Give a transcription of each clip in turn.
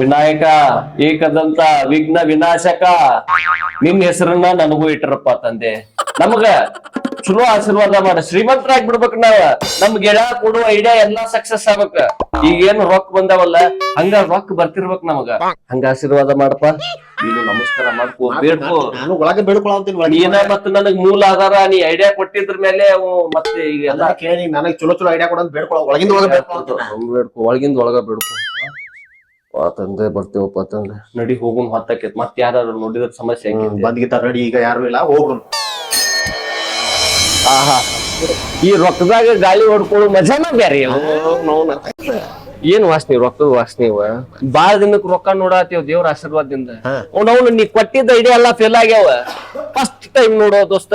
ವಿನಾಯಕ ಏಕದಂತ ವಿಘ್ನ ವಿನಾಶಕ ನಿನ್ ಹೆಸರನ್ನ ನನಗೂ ಇಟ್ಟರಪ್ಪ ತಂದೆ. ನಮಗ ಚಲೋ ಆಶೀರ್ವಾದ ಮಾಡ. ಶ್ರೀಮಂತರಾಗಿ ಬಿಡ್ಬೇಕು ನಾವ. ನಮ್ ಗೆಳ ಕೊಡುವ ಐಡಿಯಾ ಎಲ್ಲಾ ಸಕ್ಸಸ್ ಆಗ್ಬೇಕ. ಈಗೇನು ರೊಕ್ಕ ಬಂದಾವಲ್ಲ ಹಂಗ ರೊಕ್ಕ ಬರ್ತಿರ್ಬೇಕ್ ನಮಗ. ಹಂಗ ಆಶೀರ್ವಾದ ಮಾಡಪ್ಪ. ನೀನು ನಮಸ್ಕಾರ ಮಾಡ್ಕೋ ಬೇಡ್ಕೋ. ನಾನು ಒಳಗೆ ಬೇಡ್ಕೊಳಂತೀನಿ ನೀನ ಮತ್ತ ನನಗ್ ಮೂಲ ಆಧಾರ ನೀ ಐಡಿಯಾ ಕೊಟ್ಟಿದ್ರ ಮೇಲೆ ಮತ್ತೆ ಈಗ ಎಲ್ಲಾ ಕೇಳಿ ನನಗೆ ಚಲೋ ಚಲೋ ಐಡಿಯಾ ಕೊಡೋದು ಬೇಡ್ಕೊಳ. ಒಳಗಿಂದ ಒಳಗ ಬೇಡ್ಕೊ. ಒಳಗಿಂದ ಒಳಗ ಬೇಡ್ಕೊ. ತಂದೆ ಬರ್ತೇವಪ್ಪ ತಂದೆ. ನಡಿ ಹೋಗುನ್ ಹೊತ್ತಾಕೈತ್ ಮತ್ ಯಾರು ನೋಡಿದ್ರ ಸಮಸ್ಯೆ ಬಂದ್ಗಿತಾರ ನಡಿ ಈಗ ಯಾರು ಇಲ್ಲ ಹೋಗ್ರು ಆಹಾ. ಈ ರೊಕ್ಕದಾಗ ಗಾಳಿ ಹೊಡ್ಕೊಳ್ಳೋ ಮಜಾನ ಬ್ಯಾರೆ. ಏನ್ ವಾಸನೆ ರೊಕ್ಕದ ವಾಸನೆ ಇವ ಬಾಳ ದಿನಕ್ ರೊಕ್ಕ ನೋಡಾತೀವ್ ದೇವ್ರ ಆಶೀರ್ವಾದದಿಂದ. ಅವ್ನವ್ನು ನೀ ಕೊಟ್ಟಿದ್ದ ಐಡಿಯಾ ಎಲ್ಲಾ ಫೇಲ್ ಆಗ್ಯಾವ. ಫಸ್ಟ್ ಟೈಮ್ ನೋಡೋ ದೋಸ್ತ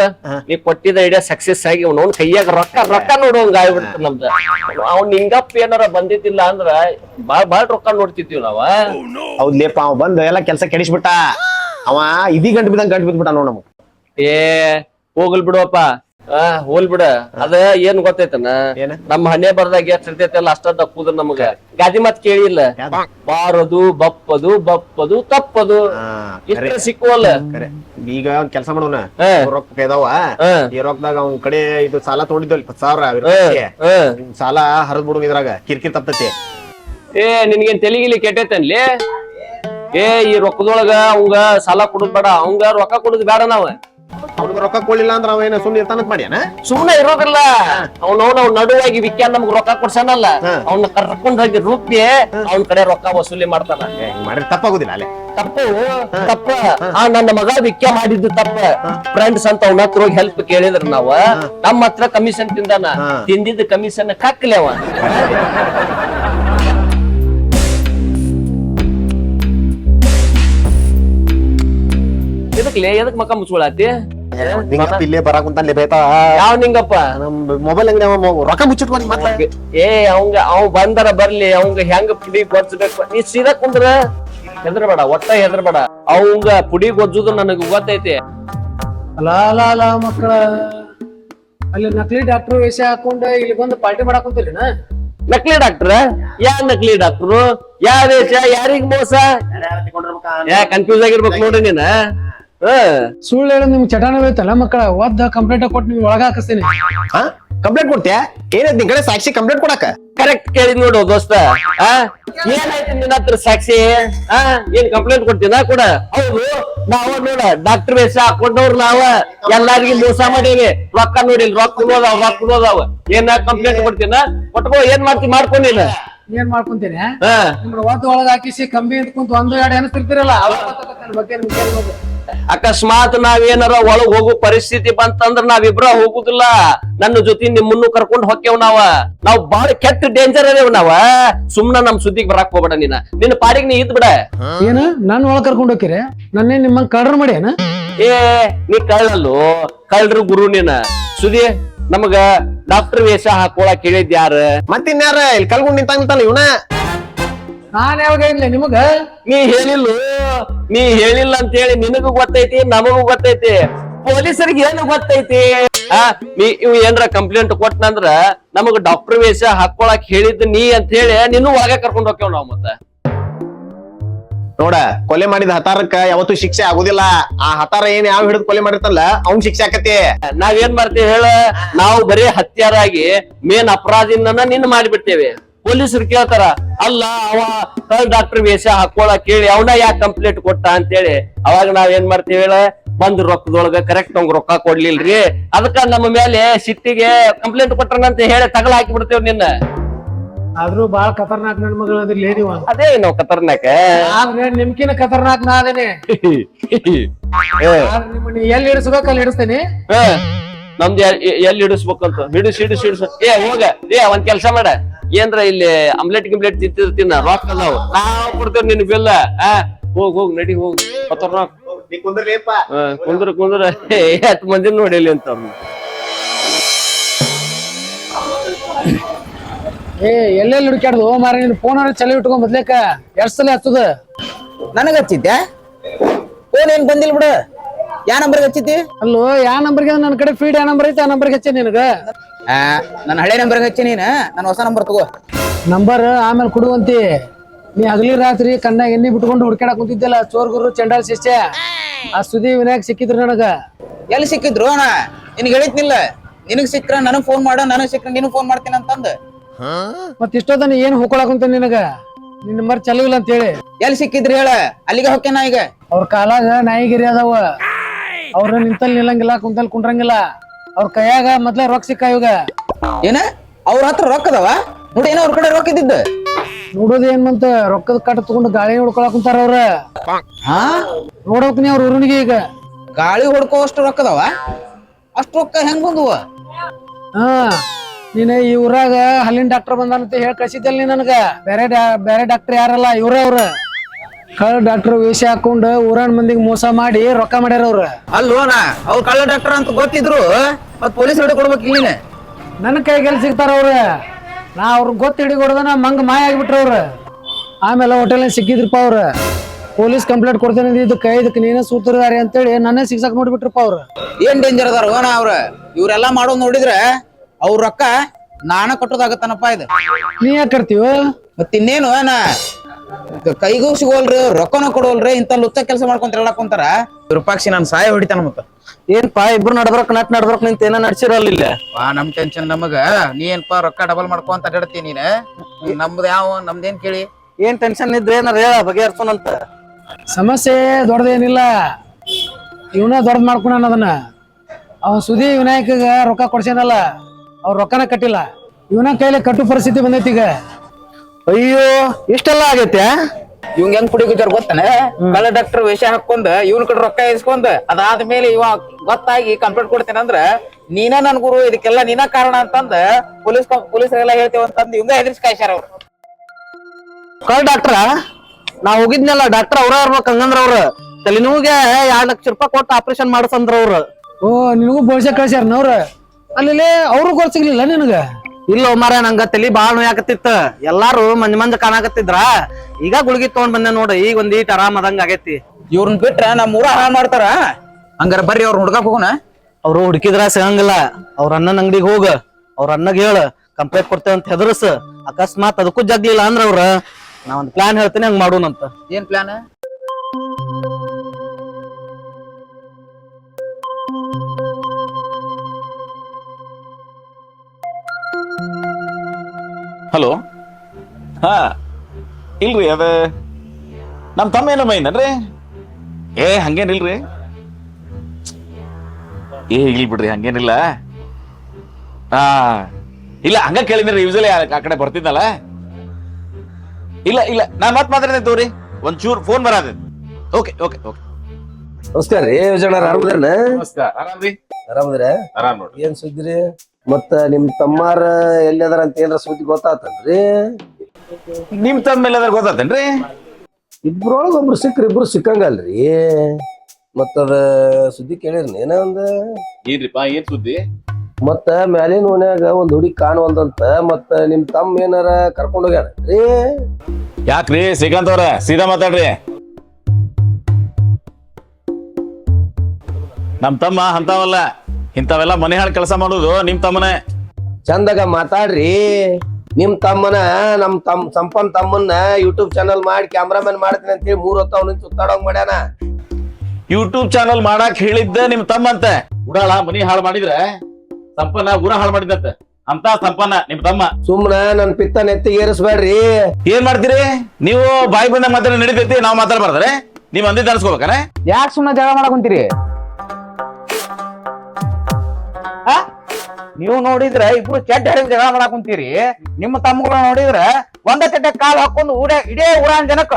ನೀ ಕೊಟ್ಟಿದ್ದ ಐಡಿಯಾ ಸಕ್ಸಸ್ ಆಗಿ ಅವ್ನವ್ನ ಕೈಯಾಗ ರೊಕ್ಕ ರೊಕ್ಕ ನೋಡೋಂಗ ಆಗ್ಬಿಡ್ತ ನಮ್ದ. ಅವ್ನ ಹಿಂಗಪ್ಪ ಏನಾರ ಬಂದಿದ್ದಿಲ್ಲ ಅಂದ್ರ ಬಾಳ್ ಬಾಳ್ ರೊಕ್ಕ ನೋಡ್ತಿದ್ವಿ ನಾವ. ಹೌದ್ ಲೇಪ ಅವ ಬಂದ ಎಲ್ಲ ಕೆಲಸ ಕೆಡಿಸ್ಬಿಟ್ಟ. ಅವ ಇದಿ ಗಂಟು ಬಿದ್ದಂಗ ಗಂಟು ಬಿದ್ಬಿಟ್ಟ ನೋಡ್ ನಮ್ಗೆ. ಏ ಹೋಗಲ್ ಬಿಡುವಪ್ಪ ಆ ಹೋಲ್ ಬಿಡ. ಅದ ಏನ್ ಗೊತ್ತೈತನ? ಏನ? ನಮ್ಮ ಹಣೆ ಬರ್ದಾಗ ಎಷ್ಟ್ ಇರ್ತೈತಲ್ಲ ಅಷ್ಟ ದಪ್ಪುದು ನಮಗ. ಗಾದಿ ಮಾತ್ ಕೇಳಿಲ್ಲ ಬಾರದು ಬಪ್ಪದು ಬಪ್ಪದು ತಪ್ಪದು. ಇಷ್ಟ ಸಿಕ್ಕುವಲ್ಲ ಈಗ ಒಂದ್ ಕೆಲಸ ಮಾಡೋಣ. ರೊಕ್ಕ ಇದಾವ. ಈ ರೊಕ್ಕದಾಗ ಅವ್ನ ಕಡೆ ಇದು ಸಾಲ ತೊಗೊಂಡಿದ್ವಲ್ಲ ಇಪ್ಪತ್ ಸಾವಿರ. ಸಾಲ ಹರಿದ್ ಬಿಡು ಇದ್ರಾಗ. ಕಿರ್ಕಿರ್ ತಪ್ತತಿ. ಏ ನಿನ್ಗೇನ್ ತೆಲಿಗಿಲಿ ಕೆಟ್ಟೈತನ್ಲಿ? ಏ ಈ ರೊಕ್ಕದೊಳಗ ಅವಂಗ ಸಾಲ ಕೊಡುದ್ ಬೇಡ. ಅವಂಗ ರೊಕ್ಕ ಕೊಡುದ್ ಬೇಡ ನಾವ. ಅವ್ನಿಗೆ ರೊಕ್ಕ ಕೊಡ್ಲಿಲ್ಲ ಅಂದ್ರೆ ಅವ ಏನ ಸುಮ್ಮನೆ ಇರ್ತಾನಂತ ಮಾಡ್ಯಾನ? ಸುಮ್ಮನೆ ಇರೋದಿಲ್ಲ. ಅವ್ನ ಅವ್ನ ನಡುವಾಗಿ ವಿಕ್ಯಾನ್ ನಮ್ಗ್ ರೊಕ್ಕ ಕೊಡ್ಸಾನಲ್ಲ. ಅವ್ನ ಕರ್ಕೊಂಡ್ ಹೋಗಿ ರೂಪಿ ಅವ್ನ ಕಡೆ ರೊಕ್ಕ ವಸೂಲಿ ಮಾಡ್ತಾನ. ಮಾಡಿದ್ರೆ ತಪ್ಪಾಗುದಿಲ್ಲ ಅಲ್ಲೇ. ತಪ್ಪು ತಪ್ಪ. ಆ ನನ್ನ ಮಗ ವಿಕ್ಯ ಮಾಡಿದ್ದು ತಪ್ಪ. ಫ್ರೆಂಡ್ಸ್ ಅಂತ ಅವನ ಹತ್ರ ಹೋಗಿ ಹೆಲ್ಪ್ ಕೇಳಿದ್ರ ನಾವ. ನಮ್ಮ ಹತ್ರ ಕಮಿಷನ್ ತಿಂದಾನ. ತಿಂದಿದ್ದ ಕಮಿಷನ್ ಕಕ್ಲಿ. ಎದಕ್ಲೆ ಎದಕ್ ಮಕ್ಕ ಮುಚ್ಕೊಳತಿ ನಿಂಗಪ್ಪ ಇಲ್ಲೇ ಬರಾಕ್ ಕುಂತಾನೆ ಬೇತಾ? ಯಾವ ನಿಂಗಪ್ಪ? ನಮ್ ಮೊಬೈಲ್ ಅಂಗಡಿ ರೊಕ್ಕ ಮುಚ್ಚಿಟ್ಕೊಂಡು ಮತ್ತೆ. ಏ ಅವಂಗ ಅವ್ ಬಂದರ ಬರ್ಲಿ ಅವಂಗ ಹೆಂಗ ಪುಡಿ ಗೊಜ್ಜಬೇಕು ನೀ ಸೀದಾ ಕುಂದ್ರ. ಹೆದರ್ಬೇಡ ಒಟ್ಟ ಹೆದರ್ಬೇಡ. ಅವಂಗ ಪುಡಿ ಗೊಜ್ಜುದು ನನಗ್ ಗೊತ್ತೈತಿ. ಅಲ ಅಲ ಅಲ ಮಕ್ಕಳ. ಅಲ್ಲಿ ನಕಲಿ ಡಾಕ್ಟರ್ ವೇಷ ಹಾಕೊಂಡ ಇಲ್ಲಿ ಬಂದು ಪಾರ್ಟಿ ಮಾಡಕ್ ನಾ ನಕಲಿ ಡಾಕ್ಟರ್ ಯಾ ನಕಲಿ ಡಾಕ್ಟರ್ ಯಾ ದೇಶ ಯಾರಿಗ ಮೋಸ? ಯಾ ಕನ್ಫ್ಯೂಸ್ ಆಗಿರ್ಬೇಕು ನೋಡ್ರಿ ನೀನ. ಸುಳ್ಳು ಹೇಳಿ ನಿಮ್ ಚಟಾನ ಬೇತಲ್ಲ ಮಕ್ಕಳ? ಒದ್ದ ಕಂಪ್ಲೇಂಟ್ ಕೊಟ್ಟು ನಿಮ್ಗೆ ಒಳಗ ಹಾಕಿಸ್ತೀನಿ. ಕಂಪ್ಲೇಂಟ್ ಕೊಡ್ತೀಯ? ಏನೈತಿ ನಿನ್ ಕಡೆ ಸಾಕ್ಷಿ ಕಂಪ್ಲೇಂಟ್ ಕೊಡಕ ಕರೆಕ್ಟ್ ಕೇಳಿದ್ ನೋಡು ದೋಸ್ತ. ಆ? ಏನಾಯ್ತು ನಿನ್ನ ಹತ್ರ ಸಾಕ್ಷಿ? ಆ? ಏನ್ ಕಂಪ್ಲೇಂಟ್ ಕೊಡ್ತೀನ ಕೂಡ. ಹೌದು. ನಾವ ನೋಡ ಡಾಕ್ಟರ್ ವೇಷ ಹಾಕೊಂಡವ್ರು ನಾವ. ಎಲ್ಲಾರಿಗೂ ಮೋಸ ಮಾಡೇವಿ. ರೊಕ್ಕ ನೋಡಿಲ್ ರೊಕ್ಕ ನೋದಾವ ರೊಕ್ಕ ನೋದಾವ ಏನ ಕಂಪ್ಲೇಂಟ್ ಕೊಡ್ತೀನ ಕೊಟ್ಕೋ ಏನ್ ಮಾಡ್ತಿ? ಮಾಡ್ಕೊಂಡಿಲ್ಲ. ಏನ್ ಮಾಡ್ಕೊಂತೀನಿ ಹಾ. ಒತ್ತು ಒಳಗ ಹಾಕಿಸಿ ಕಂಬಿ ಕುಂತ ಒಂದು ಎರಡು ಎನಿಸ್ತಿರ್ತಿರಲ್ಲ ಬಗ್ಗೆ ನಿಮ್ಗೆ. ಅಕಸ್ಮಾತ್ ನಾವೇನಾರ ಒಳಗ್ ಹೋಗೋ ಪರಿಸ್ಥಿತಿ ಬಂತಂದ್ರ ನಾವಿಬ್ರ ಹೋಗುದಿಲ್ಲ. ನನ್ನ ಜೊತೆ ನಿಮ್ಮನ್ನು ಕರ್ಕೊಂಡ್ ಹೊಕ್ಕೇವ್ ನಾವ. ನಾವ್ ಬಹಳ ಕೆಟ್ಟ ಡೇಂಜರ್ ಅದೇವ್ ನಾವ. ಸುಮ್ನ ನಮ್ ಸುದ್ದಿಗ್ ಬರಾಕ್ ಹೋಗ್ಬೇಡ ನೀನ. ನಿನ್ನ ಪಾಡಿಗೆ ನೀ ಇದ್ ಬಿಡ ಏನ? ನನ್ ಒಳಗ್ ಕರ್ಕೊಂಡ್ ಹೋಗಿರಿ ನನ್ನೇ ನಿಮ್ಮ ಕಳ್ರ ಮಾಡಿ ಏನ? ಏ ನೀ ಕಳ್ಳಲ್ಲು. ಕಳ್ರು ಗುರು ನೀನ. ಸುದಿ ನಮಗ ಡಾಕ್ಟರ್ ವೇಷ ಹಾಕೊಳಕ್ ಹೇಳಿದ್ ಯಾರ? ಮತ್ತಿನ್ಯಾರ? ಇಲ್ಲಿ ಕಲ್ಗೊಂಡ್ ನಿಂತಾಂತಾನ ಇವನ? ನಾನ್ ಯಾವಾಗ ಇಲ್ಲ ನಿಮಗ? ನೀ ಹೇಳಿಲ್ಲ. ನೀ ಹೇಳಿಲ್ಲ ಅಂತ ಹೇಳಿ ನಿನಗೂ ಗೊತ್ತೈತಿ ನಮಗೂ ಗೊತ್ತೈತಿ. ಪೊಲೀಸರಿಗೆ ಏನು ಗೊತ್ತೈತಿ? ಆ ನೀ ಇವ್ ಏನ್ರ ಕಂಪ್ಲೇಂಟ್ ಕೊಟ್ನಂದ್ರ ನಮಗ ಡಾಕ್ಟರ್ ವೇಷ ಹಾಕೊಳಕ್ ಹೇಳಿದ್ ನೀ ಅಂತ ಹೇಳಿ ನಿನ್ನೂ ಒಳಗೆ ಕರ್ಕೊಂಡ್ ಹೋಗ್ತೇವ್ ನಾವ್ ಮತ್ತ. ನೋಡ, ಕೊಲೆ ಮಾಡಿದ ಹತಾರಕ್ಕ ಯಾವತ್ತೂ ಶಿಕ್ಷೆ ಆಗುದಿಲ್ಲ. ಆ ಹತಾರ ಏನ್ ಯಾವ ಹಿಡಿದು ಕೊಲೆ ಮಾಡಿರ್ತಲ್ಲ ಅವ್ನ್ ಶಿಕ್ಷೆ ಆಕತಿ. ನಾವೇನ್ ಮಾಡ್ತೀವಿ ಹೇಳ, ನಾವು ಬರೀ ಹತ್ಯಾರಾಗಿ ಮೇನ್ ಅಪರಾಧಿನ ನಿನ್ನ ಮಾಡಿಬಿಡ್ತೇವೆ ಪೊಲೀಸರು ಕೇಳ್ತಾರ, ಅಲ್ಲ, ಅವ ಡಾಕ್ಟರ್ ವೇಷ ಹಾಕೊಳ ಕೇಳಿ, ಅವನ ಯಾಕೆ ಕಂಪ್ಲೇಂಟ್ ಕೊಟ್ಟ ಅಂತೇಳಿ. ಅವಾಗ ನಾವ್ ಏನ್ ಮಾಡ್ತೇವೆ ಹೇಳ, ಬಂದ್ ರೊಕ್ಕದೊಳಗ ಕರೆಕ್ಟ್ ಅವ್ಗ ರೊಕ್ಕ ಕೊಡ್ಲಿಲ್ರಿ. ಅದಕ್ಕ ನಮ್ಮ ಮೇಲೆ ಸಿಟ್ಟಿಗೆ ಕಂಪ್ಲೇಂಟ್ ಕೊಟ್ರನಂತ ಹೇಳಿ ತಗಲ ಹಾಕಿ ಬಿಡ್ತೇವ್ ನಿನ್ನ. ಆದ್ರೂ ಬಾಳ ಖತರ್ನಾಕ್ ನನ್ ಮಗಳು ಅದ್ರಲ್ಲಿ ಅದೇ. ನಾವು ಖತರ್ನಾಕ. ಆದ್ರೆ ನಿಮ್ಕಿನ ಖತರ್ನಾಕ್ ನಾ ಅದೇನೆ. ಆದ್ರೆ ನಿಮ್ಮನ್ನ ಎಲ್ಲಿ ಇಡಿಸ್ಬೇಕು ಅಲ್ಲಿ ಇಡಿಸ್ತೇನೆ ಹ, ನಮ್ದು ಎಲ್ಲಿ ಇಡಿಸ್ಬೇಕಂತ ಹಿಡಿಸ್ ಹಿಡಿಸ್ ಹಿಡಿಸ್. ಏ ಹೋಗ. ಏ ಒಂದ್ ಕೆಲ್ಸ ಮಾಡ. ಏನ್ರ ಇಲ್ಲಿ ಆಮ್ಲೆಟ್ ಗಿಮ್ಲೆಟ್ ತಿಂತಿರ್ತೀನ? ರೊಕ್ಕ ನಾವು ನಾವ್ ಕೊಡ್ತೇವ್ ನಿನ್ ಬಿಲ್ಲ ಆ ಹೋಗ್ ಹೋಗ್ ನಡಿ ಹೋಗ್. ಖತರ್ನಾಕ್ ಹ, ಕುಂದ್ರ ಕುಂದ್ರ. ಹತ್ ಮಂದಿ ನೋಡಿಲಿ ಅಂತ. ಏ ಎಲ್ಲೆಲ್ಲಿ ಹುಡುಕ್ಯಾಡ್ದು? ಮಾರ ನಿನ್ ಫೋನ್ ಚಲ ಇಟ್ಕೊಂಡ್ ಬದ್ಲೇಕ ಎಷ್ಟ್ ಸಲ ಹಚ್ಚದ? ನನಗ ಹಚ್ಚಿದ್ದೆ ಫೋನ್ ಏನ್ ಬಂದಿಲ್ಲ ಬಿಡು. ಯಾ ನಂಬರ್ಗೆ ಹಚ್ಚಿದ್ದಿ? ಅಲ್ಲೋ ಯಾ ನಂಬರ್ಗೆ ನನ್ನ ಕಡೆ ಫೀಡ್ ಯಾ ನಂಬರ್ ಐತೆ? ಆ ನಂಬರ್ಗೆ ಹಚ್ಚಿ ನಿನಗ. ಆ ನನ್ನ ಹಳೆ ನಂಬರ್ಗೆ ಹಚ್ಚಿ ನೀನ್. ನನ್ನ ಹೊಸ ನಂಬರ್ ತಗೋ. ನಂಬರ್ ಆಮೇಲೆ ಕೊಡುವಂತಿ ನೀ ಹಗಲಿ ರಾತ್ರಿ ಕಣ್ಣಾಗ ಎಣ್ಣೆ ಬಿಟ್ಕೊಂಡು ಹುಡ್ಕಾಡಕ್ ಕುಂತಿದ್ದಲ್ಲ ಚೋರ್ ಗುರು ಚಂಡಾಲ್ ಶಿಷ್ಯ. ಆ ಸುದಿ ವಿನಾಯಕ್ ಸಿಕ್ಕಿದ್ರು ನನಗ. ಎಲ್ಲಿ ಸಿಕ್ಕಿದ್ರು ಅಣ್ಣ? ನಿನ್ಗೆ ಹೇಳಿದ್ನಿಲ್ಲ. ನಿನಗ್ ಸಿಕ್ಕ್ರ ನನಗ್ ಫೋನ್ ಮಾಡ ನನಗ್ ಸಿಕ್ಕ್ರ ನಿನಗ್ ಫೋನ್ ಮಾಡ್ತೀನಿ ಅಂತಂದ ಮತ್ ಇಷ್ಟೊತ್ತನ ಏನ್ ಹುಕೊಳಕ್ ಕುಂತ ನಿನಗ? ನಿನ್ನ ಮರ್ ಚಲೋ ಇಲ್ಲ ಅಂತ ಹೇಳಿ ಎಲ್ಲಿ ಸಿಕ್ಕಿದ್ರಿ ಹೇಳ? ಅಲ್ಲಿಗೆ ಹೊಕ್ಕೇನ ಈಗ. ಅವ್ರ ಕಾಲಾಗ ನಾಯಿಗಿರಿ ಅದಾವ. ಅವ್ರ ನಿಂತಲ್ ನಿಲ್ಲಂಗಿಲ್ಲ ಕುಂತಲ್ ಕುಂಡ್ರಂಗಿಲ್ಲ. ಅವ್ರ ಕೈಯಾಗ ಮೊದ್ಲೇ ರೊಕ್ಕ ಸಿಕ್ಕ ಇವಾಗ. ಏನ? ಅವ್ರ ಹತ್ರ ರೊಕ್ಕ ಅದಾವ? ನೋಡಿ ಏನೋ ಅವ್ರ ಕಡೆ ರೊಕ್ಕ ಇದ್ದಿದ್ದು. ನೋಡೋದು ಏನ್ ಮಂತ ರೊಕ್ಕದ ಕಟ್ಟ ತಗೊಂಡು ಗಾಳಿ ಹೊಡ್ಕೊಳಕ್ ಕುಂತಾರ ಅವ್ರ. ಹಾ? ನೋಡೋಕ್ ನೀ ಅವ್ರ ಊರಿಗೆ ಈಗ. ಗಾಳಿ ಹೊಡ್ಕೋ ಅಷ್ಟು ರೊಕ್ಕ ಅದಾವ? ಅಷ್ಟು ರೊಕ್ಕ ಹೆಂಗ್ ಬಂದವ? ಹಾ. ನೀನ ಈ ಊರಾಗ ಹಲ್ಲಿನ ಡಾಕ್ಟರ್ ಬಂದಾನಂತ ಹೇಳಿ ಕಳ್ಸಿದ್ದಲ್ಲ ನೀ ನನಗ? ಬೇರೆ ಬೇರೆ ಡಾಕ್ಟರ್ ಯಾರಲ್ಲ ಇವ್ರ ಅವ್ರ. ಕಳ್ಳ ಡಾಕ್ಟರ್ ವೇಷ ಹಾಕೊಂಡು ಊರನ್ ಮಂದಿಗೆ ಮೋಸ ಮಾಡಿ ರೊಕ್ಕ ಮಾಡ್ಯಾರ ಅವ್ರ. ಅಲ್ವೋಣ ಅವ್ರು ಕಳ್ಳ ಡಾಕ್ಟರ್ ಅಂತ ಗೊತ್ತಿದ್ರು ಮತ್ ಪೊಲೀಸ್ ಹಿಡಿದು ಕೊಡ್ಬೇಕು ಇಲ್ಲಿನ ನನ್ನ ಕೈಗೆಲ್ಲ ಸಿಗ್ತಾರ ಅವ್ರ. ನಾ ಅವ್ರಿಗೆ ಗೊತ್ತ ನಾ ಮಂಗ ಮಾಯ ಆಗ್ಬಿಟ್ರ ಅವ್ರ. ಆಮೇಲೆ ಹೋಟೆಲ್ ಸಿಕ್ಕಿದ್ರಪ್ಪ ಅವ್ರ. ಪೊಲೀಸ್ ಕಂಪ್ಲೇಂಟ್ ಕೊಡ್ತೇನೆ ಇದಕ್ಕೆ ಇದಕ್ಕೆ ನೀನೇ ಸೂತ್ರದಾರಿ ಅಂತೇಳಿ ನನ್ನೇ ಸಿಗ್ಸಕ್ ನೋಡ್ಬಿಟ್ರಪ್ಪ ಅವ್ರ. ಏನ್ ಡೇಂಜರ್ ಅದಾರ ಅವ್ರ? ಇವ್ರೆಲ್ಲಾ ಮಾಡೋದ್ ನೋಡಿದ್ರೆ ಅವ್ರ ರೊಕ್ಕ ನಾನ ಕೊಟ್ಟದಾಗತ್ತನಪ್ಪ ಇದು. ನೀ ಯಾಕೆ ಕರ್ತೀವ ಮತ್ ಇನ್ನೇನು ಏನ? ಕ- ಕೈಗೂ ಸಿಗೋಲ್ರಿ ರೊಕ್ಕನೂ ಕೊಡೋಲ್ರಿ ಇಂತ ಲುಚ್ಚ ಕೆಲಸ ಮಾಡ್ಕೊಂತ ಹೇಳಕ್ ಕುಂತಾರ ವಿರೂಪಾಕ್ಷಿ ನಾನ್ ಸಹಾಯ ಹೊಡಿತಾನ ಮತ್ತ. ಏನ್ಪಾ ಇಬ್ರು ನಡ್ಬರ್ಕ್ ನಟ್ ನಡ್ಬರ್ಕ್ ನಿಂತ ಏನ ನಡ್ಸಿರಲ್ಲ ಇಲ್ಲ? ವಾ ನಮ್ ಟೆನ್ಷನ್ ನಮಗ. ನೀ ಏನ್ಪಾ ರೊಕ್ಕ ಡಬಲ್ ಮಾಡ್ಕೊಂತ ಅಡ್ಡಾಡ್ತಿ ನೀನ್? ನಮ್ದು ಯಾವ ನಮ್ದೇನ್ ಕೇಳಿ? ಏನ್ ಟೆನ್ಷನ್ ಇದ್ರೆ ಏನಾರ ಹೇಳ ಬಗೆಹರ್ಸೋನಂತ ಸಮಸ್ಯೆ ದೊಡ್ಡದೇನಿಲ್ಲ. ಇವನ ದೊಡ್ಡ ಮಾಡ್ಕೊಂಡ ಅದನ್ನ. ಅವ ಸುದಿ ವಿನಾಯಕಗ ರೊಕ್ಕ ಕೊಡ್ಸ್ಯಾನಲ್ಲ. ಅವ್ರ ರೊಕ್ಕನ ಕಟ್ಟಿಲ್ಲ. ಇವನ ಕೈಲಿ ಕಟ್ಟು ಪರಿಸ್ಥಿತಿ ಬಂದೈತಿ ಈಗ. ಅಯ್ಯೋ ಇಷ್ಟೆಲ್ಲ ಆಗೈತೆ? ಇವಂಗ್ ಹೆಂಗ್ ಕುಡಿ ಗುಜಾರ್ ಗೊತ್ತಾನ? ಕಳ್ಳ ಡಾಕ್ಟರ್ ವೇಷ ಹಾಕೊಂಡ್ ಇವನ್ ಕಡೆ ರೊಕ್ಕ ಇಸ್ಕೊಂಡ್ ಅದಾದ್ಮೇಲೆ ಇವ ಗೊತ್ತಾಗಿ ಕಂಪ್ಲೇಂಟ್ ಕೊಡ್ತೇನೆ ಅಂದ್ರ ನೀನ ನನ್ ಗುರು ಇದಕ್ಕೆಲ್ಲ ನೀನ ಕಾರಣ ಅಂತಂದ ಪೊಲೀಸ್ ಪೊಲೀಸ್ ಎಲ್ಲ ಹೇಳ್ತೇವ ಅಂತಂದ್ ಇವಂಗ ಹೆದರ್ಸ್ ಕಾಯ್ಸಾರ ಅವ್ರು ಕಳ್ ಡಾಕ್ಟ್ರ ನಾ ಹೋಗಿದ್ನಲ್ಲ ಡಾಕ್ಟರ್ ಅವ್ರ ಇರ್ಬೇಕು ಹಂಗಂದ್ರ ಅವ್ರ. ತಲೆನೋವಿಗೆ ಎರಡ್ ಲಕ್ಷ ರೂಪಾಯಿ ಕೊಟ್ಟು ಆಪರೇಷನ್ ಮಾಡ್ಸಂದ್ರ ಅವ್ರ. ಓ ನಿನಗೂ ಬೋಳ್ಸ ಕಳ್ಸ್ಯಾರ ನವ್ರ ಅಲ್ಲಿ ಅವ್ರು ಗೊತ್ತ ಸಿಗ್ಲಿಲ್ಲ ನಿನಗ? ಇಲ್ಲ ಮಾರ ನಂಗ ತಲಿ ಬಾಳ ನೋಯಾಕತ್ತಿತ್ತ. ಎಲ್ಲಾರು ಮಂಜ್ ಮಂಜ್ ಕಾಣಾಕತ್ತಿದ್ರ? ಈಗ ಗುಳಿಗಿ ತಗೊಂಡ್ ಬಂದೆ ನೋಡ. ಈಗ ಒಂದ್ ಈಟ್ ಆರಾಮ್ ಅದಂಗ ಆಗೈತಿ. ಇವ್ರನ್ ಬಿಟ್ರ ನಮ್ಮ ಊರ ಹಾಳ್ ಮಾಡ್ತಾರ? ಹಂಗಾರ ಬರ್ರಿ ಅವ್ರ ಹುಡ್ಗಾಕ್ ಹೋಗೋಣ. ಅವ್ರು ಹುಡುಕಿದ್ರ ಸಿಗಂಗಿಲ್ಲ. ಅವ್ರ ಅಣ್ಣನ ಅಂಗಡಿಗೆ ಹೋಗ. ಅವ್ರ ಅಣ್ಣಗ್ ಹೇಳ. ಕಂಪ್ಲೇಂಟ್ ಕೊಡ್ತೇವೆ ಅಂತ ಹೆದರ್ಸ. ಅಕಸ್ಮಾತ್ ಅದಕ್ಕೂ ಜಗ್ಲಿಲ್ಲ ಅಂದ್ರ ಅವ್ರ. ನಾ ಒಂದ್ ಪ್ಲಾನ್ ಹೇಳ್ತೇನೆ ಹಂಗ್ ಮಾಡೋಣಂತ. ಏನ್ ಪ್ಲಾನ್ ಹಲೋ ಹಾ. ಇಲ್ರಿ ಅದ. ನಮ್ಮ ತಮ್ಮ ಏನೋ ಮೈನನ್ರಿ ಏ ಹಂಗೇನಿಲ್ರಿ ಏ ಇಲ್ಲಿ ಬಿಡ್ರಿ ಹಂಗೇನಿಲ್ಲ. ಹಾ. ಇಲ್ಲ ಹಂಗ ಕೇಳಿದ್ರಿ ಯೂಸಲಿ ಆ ಕಡೆ ಬರ್ತಿದ್ದಲ್ಲ ಇಲ್ಲ ಇಲ್ಲ ನಾ ಮತ್ ಮಾತಾಡ್ತೇನೆ ತಗೋರಿ. ಒಂಚೂರು ಚೂರ್ ಫೋನ್ ಬರಾದ. ಓಕೆ ಓಕೆ ಓಕೆ ನಮಸ್ಕಾರ ರೀ ಯೋಜನೆ ಆರಾಮದ್ರನ ನಮಸ್ಕಾರ. ಆರಾಮ್ರಿ ಆರಾಮದ್ರ ಆರಾಮ್ ನೋಡ್ರಿ. ಏನ್ ಸುದ್ದಿರಿ ಮತ್ತ ನಿಮ್ ತಮ್ಮಾರ ಎಲ್ಲದಾರ ಅಂತ ಏನಾರ ಸುದ್ದಿ ಗೊತ್ತಾತನ್ರಿ? ನಿಮ್ ತಮ್ಮ ಎಲ್ಲದಾರ ಗೊತ್ತಾತನ್ರಿ? ಇಬ್ರೊಳಗ ಒಬ್ರು ಸಿಕ್ಕ್ರಿ ಇಬ್ರು ಸಿಕ್ಕಂಗಲ್ರಿ. ಮತ್ತದ ಸುದ್ದಿ ಕೇಳಿರ್ನಿ ಏನ ಒಂದ? ಏನ್ರಿಪ್ಪ ಏನ್ ಸುದ್ದಿ? ಮತ್ತ ಮ್ಯಾಲಿನ ಓನ್ಯಾಗ ಒಂದ್ ಹುಡುಗಿ ಕಾಣುವಂತ ಮತ್ತ ನಿಮ್ ತಮ್ಮ ಏನಾರ ಕರ್ಕೊಂಡ್ ಹೋಗ್ಯಾರ್ರಿ ಯಾಕ್ರಿ ಶ್ರೀಕಾಂತ್ ಅವ್ರ ಸೀದಾ ಮಾತಾಡ್ರಿ. ನಮ್ ತಮ್ಮ ಅಂತವಲ್ಲ. ಇಂಥವೆಲ್ಲ ಮನೆ ಹಾಳು ಕೆಲಸ ಮಾಡೋದು ನಿಮ್ ತಮ್ಮನೇ. ಚಂದಾಗ ಮಾತಾಡ್ರಿ. ನಿಮ್ ತಮ್ಮನ ನಮ್ ತಮ್ ಸಂಪನ್ ತಮ್ಮನ್ನ ಯೂಟ್ಯೂಬ್ ಚಾನಲ್ ಮಾಡಿ ಕ್ಯಾಮ್ರಾಮನ್ ಮಾಡ್ತೀನಿ ಅಂತೇಳಿ ಮೂರ್ ಹೊತ್ತ ಅವ್ನಿಗೆ ಸುತ್ತಾಡೋಂಗ್ ಮಾಡ್ಯಾನ. ಯೂಟ್ಯೂಬ್ ಚಾನಲ್ ಮಾಡಾಕ್ ಹೇಳಿದ್ದ ನಿಮ್ ತಮ್ಮಂತೆ. ಅಂತ ಉಡಾಳ ಮನಿ ಹಾಳ್ ಮಾಡಿದ್ರೆ ಸಂಪನ್ನ ಊರ ಹಾಳು ಮಾಡಿದಂತೆ ಅಂತ ಸಂಪನ್ನ ನಿಮ್ ತಮ್ಮ. ಸುಮ್ನ ನನ್ ಪಿತ್ತ ನೆತ್ತಿ ಏರಿಸ್ಬೇಡ್ರಿ. ಏನ್ ಮಾಡ್ತೀರಿ? ನೀವು ಬಾಯಿ ಬಂದ ಮಾತಾಡ ನಡೀತೈತಿ ನಾವ್ ಮಾತಾಡ್ಬಾರ್ದ್ರೆ ನೀವ್ ಅಂದಿದ್ದ ಅನ್ಸ್ಕೋಬೇಕಾರೆ ಯಾಕೆ ಸುಮ್ಮನೆ ಜಗಳ ಮಾಡಕ್ ನೀವು ನೋಡಿದ್ರ ಇಬ್ರು ಚಡ್ಡ ಹಿಡಿದು ಜಗಳ ಮಾಡಕ್ ಕುಂತೀರಿ. ನಿಮ್ಮ ತಮ್ಮಗಳು ನೋಡಿದ್ರ ಒಂದ ಚಡ್ಡ ಕಾಲ್ ಹಾಕೊಂಡು ಊರ ಇಡೇ ಊರಾನ್ ಜನಕ್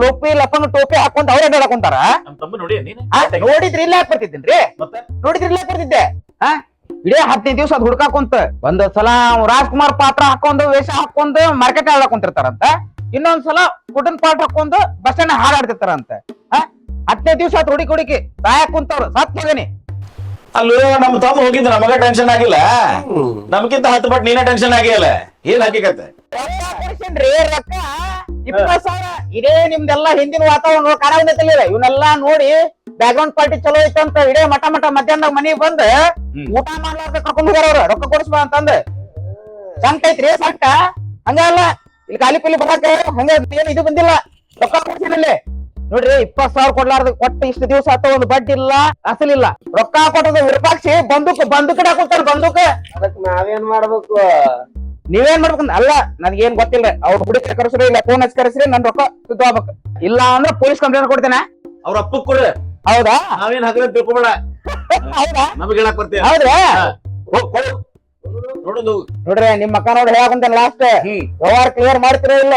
ಲೋಪಿ ಲಪನ್ ಟೋಪಿ ಹಾಕೊಂಡ್ ಅವ್ರೇ ಹೇಳಕ್ ಕುಂತಾರ. ನಮ್ ತಮ್ಮ ನೋಡಿ ನೀನು? ಆ, ನೋಡಿದ್ರಿ ಇಲ್ಲ ಯಾಕೆ ಬರ್ತಿದ್ದೇನ್ರಿ? ಮತ್ತೆ? ನೋಡಿದ್ರಿ ಇಲ್ಲ ಬರ್ತಿದ್ದೆ? ಹಾ ಇಡೇ ಹದಿನೈದು ದಿವಸ ಅದ್ ಹುಡ್ಕಾಕೊಂತ ಒಂದ್ ಸಲ ರಾಜ್ಕುಮಾರ್ ಪಾತ್ರ ಹಾಕೊಂಡು ವೇಷ ಹಾಕೊಂಡು ಮಾರ್ಕೆಟ್ ಆಡಕ್ ಇನ್ನೊಂದ್ಸಲ ಇನ್ನೊಂದ್ ಸಲ ಕುಟನ್ ಪಾಟ್ ಹಾಕೊಂಡು ಬಸ್ ಸ್ಟ್ಯಾಂಡ್ ಹಾಡಾಡ್ತಿರ್ತಾರಂತ ಹತ್ತನೇ ಹದಿನೈದು ದಿವಸ ಹುಡುಕಿ ಹುಡುಕಿ ಸಾಯಕ್ ಕುಂತವ್ರು ಸತ್ ಮಗನಿ. ಅಲ್ಲೂ ನಮ್ ತಮ್ಮ ಹೋಗಿದ್ದ ನಮಗ ಟೆನ್ಷನ್ ಆಗಿಲ್ಲ. ನಮ್ಕಿಂತ ಹತ್ತು ಪಟ್ಟು ನೀನೇ ಟೆನ್ಷನ್ ಆಗಿಲ್ಲ ಏನ್ ಹಾಕಿಕತ್ತೆ? ಕೊಡ್ಸೇನ್ರಿ ರೊಕ್ಕ. ಇಪ್ಪತ್ ಸಾವಿರ. ಇದೇ ನಿಮ್ದೆಲ್ಲ ಹಿಂದಿನ ವಾತಾವರಣ ಕಾರಣ ಇವನ್ನೆಲ್ಲಾ ನೋಡಿ ಬ್ಯಾಕ್ ಗ್ರೌಂಡ್ ಪಾರ್ಟಿ ಚಲೋ ಐತೆ ಅಂತ ಇಡೇ ಮಠ ಮಠ ಮಧ್ಯಾಹ್ನದಾಗ ಮನಿಗ್ ಬಂದ್ ಊಟ ಮಾಡ್ಲಾರ್ದ ಕರ್ಕೊಂಡ್ ಹೋಗ್ಯಾರ ಅವ್ರ. ರೊಕ್ಕ ಕೊಡಿಸ್ಬಾ ಅಂತಂದ. ಸಂಕ ಐತ್ರಿ ಸಂಕ? ಹಂಗಲ್ಲ. ಇಲ್ಲಿ ಕಾಲಿ ಪಿಲಿ ಬರಾಕ ಹಂಗ ಏನ್ ಇದು ಬಂದಿಲ್ಲ. ರೊಕ್ಕ ಕೊಡ್ತೀನಿ ನೋಡ್ರಿ ಇಪ್ಪತ್ ಸಾವಿರ ಕೊಡ್ಲಾರ್ದ ಕೊಟ್ಟು ಇಷ್ಟು ದಿವಸ ಆತ ಒಂದು ಬಡ್ಡಿ ಇಲ್ಲ ಅಸಲಿಲ್ಲ. ರೊಕ್ಕ ಕೊಟ್ಟದ ವಿರೂಪಾಕ್ಷಿ ಬಂದೂಕ್ ಬಂದೂಕ್ ಹಾಕೊಡ್ತಾರ ಬಂದೂಕ್. ಅದಕ್ ನಾವೇನ್ ಮಾಡ್ಬೇಕು? ನೀವೇನ್ ಮಾಡ್ಬೇಕು ಅಲ್ಲ ನನ್ಗೇನ್ ಗೊತ್ತಿಲ್ಲ. ಅವ್ರ ಹುಡುಗ ಕರೆಸ್ರಿ ಇಲ್ಲ ಫೋನ್ ಹಚ್ಚಿ ಕರೆಸ್ರಿ ನನ್ ರೊಕ್ಕ ಹೋಗ್ಬೇಕು ಇಲ್ಲ ಅಂದ್ರೆ ಪೊಲೀಸ್ ಕಂಪ್ಲೇಂಟ್ ಕೊಡ್ತೇನೆ. ಅವ್ರ ಅಪ್ಪ ಕೊಡು ಹೌದಾ? ನಾವೇನ್ ಹಾಕಿದ್ರೆ ತಿಳ್ಕೊಬೇಡ ಹೌದಾ? ನಮಗೆ ಹೇಳಕ್ ಬರ್ತೀವಿ ಹೌದ್ರಾ? ನೋಡುದು. ನೋಡ್ರಿ ನಿಮ್ ಅಕ್ಕ ನೋಡಿ ಹೇಳಕಂತೇನೆ ಲಾಸ್ಟ್ ವ್ಯವಹಾರ ಕ್ಲಿಯರ್ ಮಾಡ್ತಿರೋ ಇಲ್ಲ?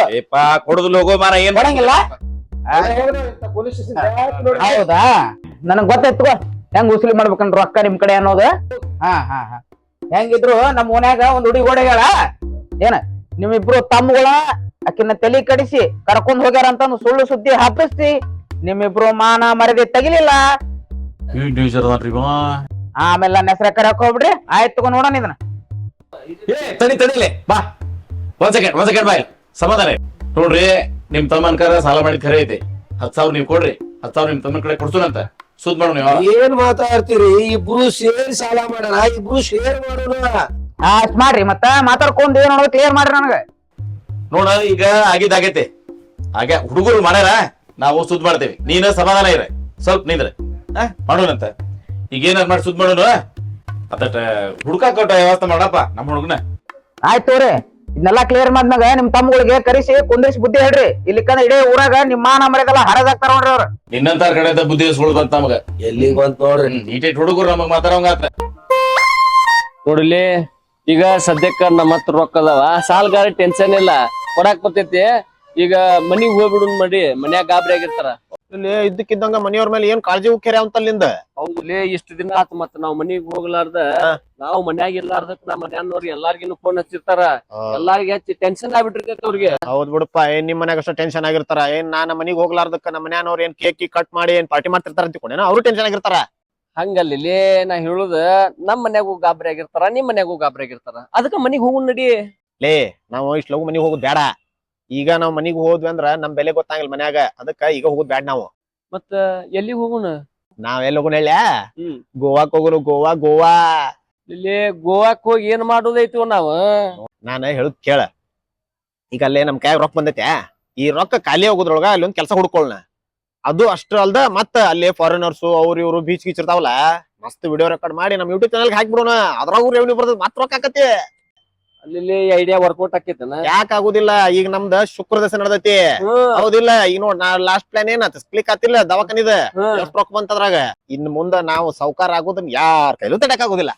ಕೊಡುದು ಹೋಗೋ ಮಾರ ಏನ್ ಕೊಡಂಗಿಲ್ಲ? ಪೊಲೀಸ್ ಹೌದಾ? ನನಗ್ ಗೊತ್ತಾಯ್ತು ಹೆಂಗ್ ಉಸ್ಲಿ ಮಾಡ್ಬೇಕಂದ್ರ ರೊಕ್ಕ ನಿಮ್ ಕಡೆ ಅನ್ನೋದು? ಹಾ ಹಾ ಹಾ. ಹೆಂಗಿದ್ರು ನಮ್ ಓನ್ಯಾಗ ಒಂದ್ ಹುಡುಗಿ ಓಡಾಗ್ಯಾಳ ಏನ ನಿಮ್ಮಿಬ್ರು ತಮ್ಮಗಳ ಆಕಿನ ತಲಿ ಕಡಿಸಿ ಕರ್ಕೊಂಡ್ ಹೋಗ್ಯಾರ ಅಂತ ಸುಳ್ಳು ಸುದ್ದಿ ಹಬ್ಬಿಸಿ ನಿಮ್ಮಿಬ್ರು ಮಾನ ಮರದಿ ತೆಗಿಲಿಲ್ಲ. ಆಮೇಲೆ ನನ್ನ ಹೆಸರ ಕರೆ ಹೋಗ್ಬಿಡ್ರಿ. ಆಯ್ತು ತಗೊಂಡ್ ನೋಡೋಣ ಇದನ್ನ. ಏ ತಡಿ ತಡಿಲೆ ಬಾ. ಒಂದ್ ಸೆಕೆಂಡ್ ಒಂದ್ ಸೆಕೆಂಡ್ ಬಾಯ್ ಸಮಾಧಾನ ನೋಡ್ರಿ ನಿಮ್ ತಮ್ಮನ್ ಕರ ಸಾಲ ಮಾಡಿದ್ ಖರೆ ಐತೆ. ಹತ್ ಸಾವಿರ ನೀವು ಕೊಡ್ರಿ ಹತ್ ಸಾವಿರ ನಿಮ್ ತಮ್ಮನ್ ಕಡೆ ಕೊಡ್ಸೋಣಂತ ಸುದ್ ಮಾಡೋಣ ನೀವು ಏನ್ ಮಾತಾಡ್ತೀರಿ? ಇಬ್ರು ಸೇರಿ ಸಾಲ ಮಾಡೋಣ ಇಬ್ರು ಶೇರ್ ಮಾಡೋಣ. ಆ, ಅಷ್ಟ್ ಮಾಡ್ರಿ ಮತ್ತ ಮಾತಾಡ್ಕೊಂಡ್ ಏನ್ ನೋಡೋದು ಕ್ಲಿಯರ್ ಮಾಡ್ರಿ ನನಗ. ನೋಡ ಈಗ ಆಗಿದ್ದಾಗೈತೆ ಹಾಗೆ ಹುಡುಗರು ಮಾಡ್ಯಾರ ನಾವು ಸುದ್ ಮಾಡ್ತೇವೆ. ನೀನ ಸಮಾಧಾನ ಇರ. ಸ್ವಲ್ಪ ನಿಂದ್ರ. ಆ, ಮಾಡೋಣಂತ. ಈಗ ಏನಾರ ಮಾಡಿ ಸುದ್ ಮಾಡೋಣ. ಅದಟ ಹುಡುಕಾಕ ಕೊಟ್ಟ ವ್ಯವಸ್ಥೆ ಮಾಡಪ್ಪ ನಮ್ಮ ಹುಡುಗನ. ಆಯ್ತು ತೋರಿ. ಇದನ್ನೆಲ್ಲ ಕ್ಲಿಯರ್ ಮಾಡಿದಾಗ ನಿಮ್ ತಮ್ಮಗಳಿಗೆ ಕರೆಸಿ ಕುಂದ್ರಿಸಿ ಬುದ್ಧಿ ಹೇಳ್ರಿ. ಇಲ್ಲಿಕಂದ್ರ ಇಡೀ ಊರಾಗ ನಿಮ್ಮ ಮಾನ ಮರ್ಯಾದೆಲ್ಲ ಹರದಾಕ್ತಾರ ನೋಡ್ರಿ ಅವ್ರ. ನಿನ್ನಂತ ಕಡೆ ಬುದ್ಧಿ ಸುಳ್ಳು ಬಂತ ನಮಗ. ಎಲ್ಲಿಗ್ ಬಂತ ನೋಡ್ರಿ? ಈಟೇಟ್ ಹುಡುಗರು ನಮಗ್ ಮಾತಾಡೋಂಗಾತ ನೋಡ್ಲಿ ಈಗ ಸದ್ಯಕ್ಕ ನಮ್ಮ ಹತ್ರ ರೊಕ್ಕ ಅದಾವ. ಸಾಲ್ಗಾರ ಟೆನ್ಷನ್ ಇಲ್ಲ. ಕೊಡಾಕ್ ಬರ್ತೈತಿ. ಈಗ ಮನಿಗ್ ಹೋಗ್ಬಿಡುನ್ ಮಾಡಿ ಮನ್ಯಾಗ ಗಾಬರಿ ಆಗಿರ್ತಾರ. ಇಲ್ಲಿ ಇದ್ದಕ್ಕಿದ್ದಂಗ ಮನೆಯವ್ರ ಮೇಲೆ ಏನ್ ಕಾಳಜಿ ಉಕ್ಕೆರೆ ಅಂತಲ್ಲಿಂದ ಹೌದ್ಲೇ ಇಷ್ಟ ದಿನ ಆತ ಮತ್ತ ನಾವ್ ಮನಿಗ್ ಹೋಗ್ಲಾರ್ದ ನಾವ್ ಮನ್ಯಾಗ ಇರ್ಲಾರ್ದಕ್ ನಮ್ಮ ಮನ್ಯಾನವ್ರು ಎಲ್ಲಾರ್ಗಿನು ಫೋನ್ ಹಚ್ಚಿರ್ತಾರ. ಎಲ್ಲಾರ್ಗೆ ಹಚ್ಚಿ ಟೆನ್ಷನ್ ಆಗ್ಬಿಟ್ಟಿರ್ತೈತಿ ಅವ್ರಿಗೆ. ಹೌದ್ ಬಿಡಪ್ಪ ಏನ್ ನಿಮ್ ಮನ್ಯಾಗ ಅಷ್ಟ ಟೆನ್ಷನ್ ಆಗಿರ್ತಾರ? ಏನ್ ನಾ ನಮ್ಮ ಮನಿಗ್ ಹೋಗ್ಲಾರ್ದಕ್ಕ ನಮ್ಮ ಮನ್ಯಾನವ್ರ ಏನ್ ಕೇಕ್ ಕಟ್ ಮಾಡಿ ಏನ್ ಪಾರ್ಟಿ ಮಾಡ್ತಿರ್ತಾರ ಅಂತಿಕೊಂಡೇನ ಅವ್ರು ಟೆನ್ಷನ್ ಆಗಿರ್ತಾರ? ಹಂಗಲ್ಲಿ ನಾ ಹೇಳುದ ನಮ್ ಮನ್ಯಾಗೂ ಗಾಬರಿ ಆಗಿರ್ತಾರ ನಿಮ್ ಮನ್ಯಾಗೂ ಗಾಬರಿ ಆಗಿರ್ತಾರ. ಅದಕ್ಕ ಮನಿಗ್ ಹೋಗು ನಡಿ. ಲೇ ನಾವು ಇಷ್ಟು ಲಗು ಮನಿಗ್ ಹೋಗುದ್ ಬೇಡ. ಈಗ ನಾವ್ ಮನಿಗ್ ಹೋದ್ವಿ ಅಂದ್ರ ನಮ್ ಬೆಲೆ ಗೊತ್ತಾಗಿಲ್ಲ ಮನ್ಯಾಗ. ಅದಕ್ಕ ಈಗ ಹೋಗುದ್ ಬ್ಯಾಡ್ ನಾವು. ಮತ್ತ ಎಲ್ಲಿ ಹೋಗೋಣ? ನಾವ್ ಎಲ್ಲಿ ಹೋಗೋಣ ಹೇಳ ಹ್ಮ್. ಗೋವಾಕ್ ಹೋಗುನು ಗೋವಾ ಗೋವಾ. ಇಲ್ಲಿ ಗೋವಾಕ್ ಹೋಗಿ ಏನ್ ಮಾಡುದೈತಿ ನಾವ್? ನಾನ ಹೇಳುದ್ ಕೇಳ. ಈಗ ಅಲ್ಲೇ ನಮ್ ಕೈಯಾಗ ರೊಕ್ಕ ಬಂದೈತೆ. ಈ ರೊಕ್ಕ ಖಾಲಿ ಹೋಗೋದ್ರೊಳಗ ಅಲ್ಲಿ ಒಂದ್ ಕೆಲಸ ಹುಡ್ಕೊಳ್ಳ ಅದು ಅಷ್ಟ್ರ ಅಲ್ದ ಮತ್ತ ಅಲ್ಲಿ ಫಾರಿನರ್ಸ್ ಅವ್ರ ಇವ್ರು ಬೀಚ್ ಗೀಚ್ ಇರ್ತಾವಲ್ಲ ಮಸ್ತ್ ವಿಡಿಯೋ ರೆಕಾರ್ಡ್ ಮಾಡಿ ನಮ್ ಯೂಟ್ಯೂಬ್ ಚಾನಲ್ ಹಾಕ್ಬಿಡೋಣ. ಅದ್ರಾಗ ರೆವೆನ್ಯೂ ಬರ್ತದ? ಮತ್ ರೊಕ್ಕ ಆಕತಿ ಅಲ್ಲಿ ಐಡಿಯಾ ವರ್ಕೌಟ್ ಆಕೈತನ? ಯಾಕೆ ಆಗುದಿಲ್ಲ ಈಗ ನಮ್ದ ಶುಕ್ರ ದಸ ನಡ್ದೈತಿ. ಹೌದಿಲ್ಲ ಈಗ ನೋಡ್ ನಾ ಲಾಸ್ಟ್ ಪ್ಲಾನ್ ಏನಾತ ಕ್ಲಿಕ್ ಆತಿಲ್ಲ ದವಾಖಾನಿದ. ಎಷ್ಟ್ ರೊಕ್ಕ ಬಂತ ಅದ್ರಾಗ? ಇನ್ ಮುಂದ ನಾವು ಸೌಕಾರ ಆಗೋದನ್ನ ಯಾರ ಕೈಲೂ ತಡಕ್ ಆಗುದಿಲ್ಲ.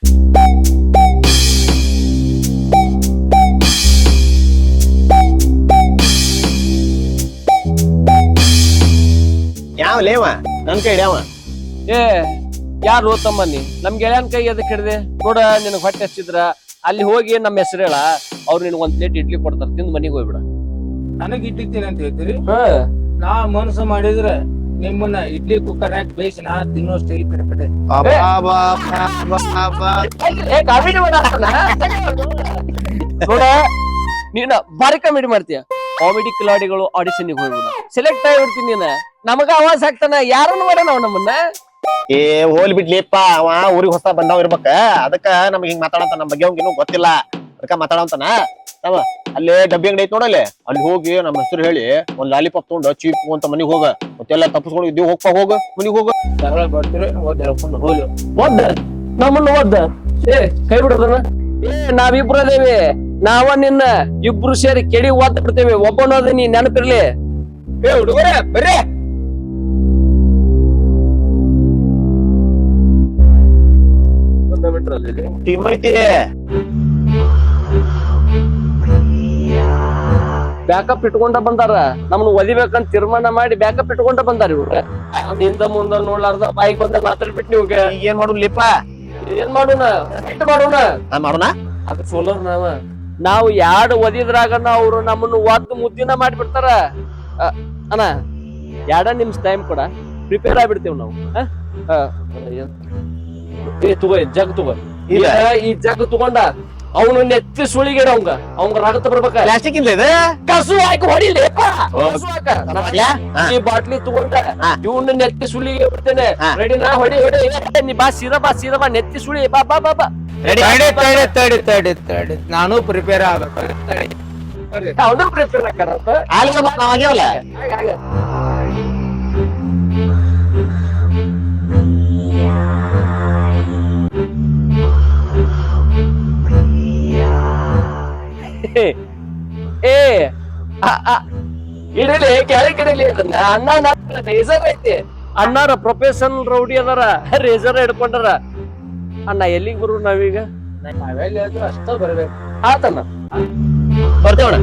ಯಾವ ಲೇವ ನನ್ ಕೈ ಹಿಡ್ಯಾವ ಏ ಯಾರು ತಮ್ಮ ನೀ? ನಮ್ ಗೆಳೆಯನ್ ಕೈ ಅದಕ್ಕೆ ಹಿಡ್ದೆ? ನೋಡ ನಿನಗ್ ಹೊಟ್ಟೆ ಹಚ್ಚಿದ್ರ. ಅಲ್ಲಿ ಹೋಗಿ ನಮ್ಮ ಹೆಸರು ಹೇಳ ಅವ್ರು ನಿನ್ ಒಂದ್ ಪ್ಲೇಟ್ ಇಡ್ಲಿ ಕೊಡ್ತಾರ ತಿಂದ್ ಮನಿಗ್ ಹೋಗ್ಬಿಡ. ನನಗ್ ಇಟ್ಟಿರ್ತೀನಿ ಅಂತ ಹೇಳ್ತೀರಿ? ಹಾ. ನಾ ಮನಸ್ಸು ಮಾಡಿದ್ರೆ ನಿಮ್ಮನ್ನ ಇಡ್ಲಿ ಕುಕ್ಕರ್ ಹಾಕಿ ಬೇಯಿಸಿ ನಾ ತಿನ್ನೋಷ್ಟು ಈ ಕಡೆ ಕಡೆ. ಏ, ಕಾಮಿಡಿ ಮಾಡಾಕತ್ತಾನ? ನೋಡ ನೀನ ಬಾರಿ ಕಾಮಿಡಿ ಮಾಡ್ತೀಯ. ಕಾಮಿಡಿ ಕಿಲಾಡಿಗಳು ಆಡಿಷನ್ ಹೋಗ್ಬಿಡ. ಸೆಲೆಕ್ಟ್ ಆಗಿಬಿಡ್ತೀನಿ ನೀನ. ನಮಗ ಅವಾಜ್ ಹಾಕ್ತಾನ ಯಾರನ್ನು ಮಾಡೋಣ ಅವ ನಮ್ಮನ್ನ? ಏ ಹೋಲ್ ಬಿಡ್ಲಿಪ್ಪ ಅವ ಊರಿಗೆ ಹೊಸ ಬಂದಾವ್ ಇರ್ಬೇಕ. ಅದಕ್ಕ ನಮ್ಗೆ ಹಿಂಗ್ ಮಾತಾಡಂತ ನಮ್ ಬಗ್ಗೆ ಅವ್ನಿಗೆ ಗೊತ್ತಿಲ್ಲ. ಅದಕ್ಕ ಮಾತಾಡಂತನ. ನಾವ ಅಲ್ಲೇ ಡಬ್ಬಿ ಅಂಗಡಿ ಐತ್ ನೋಡಲ್ಲಿ? ಅಲ್ಲಿ ಹೋಗಿ ನಮ್ಮ ಹೆಸರು ಹೇಳಿ ಒಂದ್ ಲಾಲಿಪಾಪ್ ತಗೊಂಡು ಚೀಪ್ ಅಂತ ಮನಿಗ್ ಹೋಗ. ಮತ್ತೆಲ್ಲ ತಪ್ಪಿಸ್ಕೊಂಡು ಇದ್ದೀವಿ ಹೋಗ್ಪ ಹೋಗ. ಮನಿಗ್ ಹೋಗ. ಓದ್ ಒದ್ದ ನಮ್ಮನ್ನ ಒದ್ದ ಏ ಕೈ ಬಿಡೋದನ್ನ ಏ ನಾವಿಬ್ರು ಅದೇವಿ. ನಾವ ನಿನ್ನ ಇಬ್ರು ಸೇರಿ ಕೆಡಿ ಒದ್ದ ಬಿಡ್ತೇವೆ ಒಬ್ಬನೋದ ನೀ ನೆನಪಿರ್ಲಿ. ಏ ಹುಡುಗರೇ ಬರ್ರಿ. ಟೀಮ್ ಐತಿ ಬ್ಯಾಕಪ್ ಇಟ್ಕೊಂಡ ಬಂದಾರ. ನಮ್ನ ಒಲಿಬೇಕಂತ ತೀರ್ಮಾನ ಮಾಡಿ ಬ್ಯಾಕಪ್ ಇಟ್ಕೊಂಡ ಬಂದಾರ ಇವ್ರ. ಹಿಂದ ಮುಂದ ನೋಡ್ಲಾರ್ದ ಬಾಯಿಗೆ ಬಂದ ಮಾತಾಡ್ಬಿಟ್ಟು ನೀವು ಏನ್ ಲಿಪ್ಪ ಏನ್ ಮಾಡೋಣ? ಮಾಡೋಣ. ಮಾಡೋಣ? ಅದ್ ಸೋಲರ್ ನಾವ. ನಾವು ಯಾಡ್ ಒದಿದ್ರಾಗ ಅವ್ರು ನಮ್ಮನ್ನ ಒದ್ದು ಮುದ್ದಿನ ಮಾಡಿಬಿಡ್ತಾರ. ಅಣ್ಣ ಯಾಡ ನಿಮ್ಸ್ ಟೈಮ್ ಕೊಡ. ಪ್ರಿಪೇರ್ ಆಗ್ಬಿಡ್ತೇವ್ ನಾವು. ಏ ತಗೋ ಈ ಜಗ್ ತಗೋ. ಇಲ್ಲ. ಈ ಜಗ್ ತಗೊಂಡ ಅವನು ನೆತ್ತಿ ಸುಳಿಗಿಡ ಅವಂಗ. ಅವಂಗ ರಗತ ಬರ್ಬೇಕ? ಪ್ಲಾಸ್ಟಿಕ್ ಇಲ್ಲ ಇದು? ಕಸು ಹಾಕಿ ಹೊಡಿಲಿ. ಈ ಬಾಟ್ಲಿ ತಗೊಂಡ. ಇವನ್ನ ನೆತ್ತಿ ಸುಳಿಗೆ ಬಿಡ್ತೇನೆ. ರೆಡಿ ನಾ? ಹೊಡಿ ಹೊಡಿ. ನೀ ಬಾ ಸೀದಾ ಬಾ ಸೀದಾ ಬಾ ನೆತ್ತಿ ಸುಳಿ ಬಾ ಬಾ ಬಾ ಬಾ. ರೆಡಿ ತಡಿ ತಡಿ ತಡಿ ತಡಿ ನಾನು ಪ್ರಿಪೇರ್ ಆಗ್ಬೇಕು. ಅವನು ಪ್ರಿಪೇರ್ ಆಗ್ತಾರ ಆಲಿಗೆ ಇಡಲಿ ಕೆಳಗೆ ಇಡಲಿ ಅದನ್ನ ಅಣ್ಣ ರೇಸರ್ ಐತಿ. ಅಣ್ಣಾರ ಪ್ರೊಫೆಷನಲ್ ರೌಡಿ ಅದಾರ ರೇಸರ್ ಹಿಡ್ಕೊಂಡಾರ. ಅಣ್ಣ ಎಲ್ಲಿಗೆ ಬರು ನಾವೀಗ? ನಾವೆಲ್ಲಿ ಅಷ್ಟ ಬರ್ಬೇಕು. ಆತಣ್ಣ ಬರ್ತೇವಣ್ಣ.